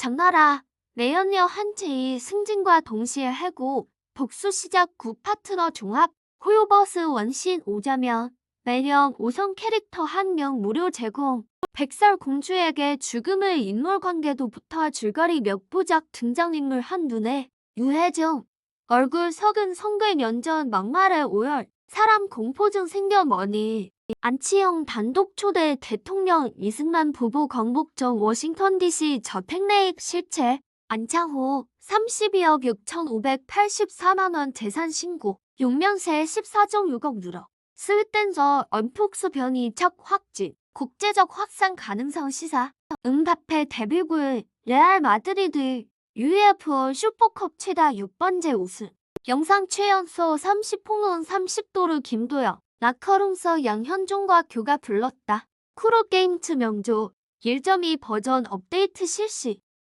장나라, 내연녀 한채희 승진과 동시에 해고, 복수 시작 9 파트너 종합, 호요버스 원신 오자면, 매년 5성 캐릭터 한 명 무료 제공, 백설 공주에게 죽음의 인물 관계도부터 줄거리 몇 부작 등장인물 한눈에, 유해중, 얼굴 석은 성글 연전 막말의 오열, 사람 공포증 생겨 머니, 안치영 단독 초대 대통령 이승만 부부 광복정 워싱턴 DC 저택내익 실체. 안창호 32억 6,584만원 재산 신고. 용명세 14.6억 누러 스윗댄서 언폭스 변이 척 확진. 국제적 확산 가능성 시사. 음바페 데뷔골 레알 마드리드 UEFA 슈퍼컵 최다 6번째 우승 영상 최연소 30홍은 30도르 김도영 라커룸서 양현종과 교가 불렀다. 쿠로게임츠 명조 1.2 버전 업데이트 실시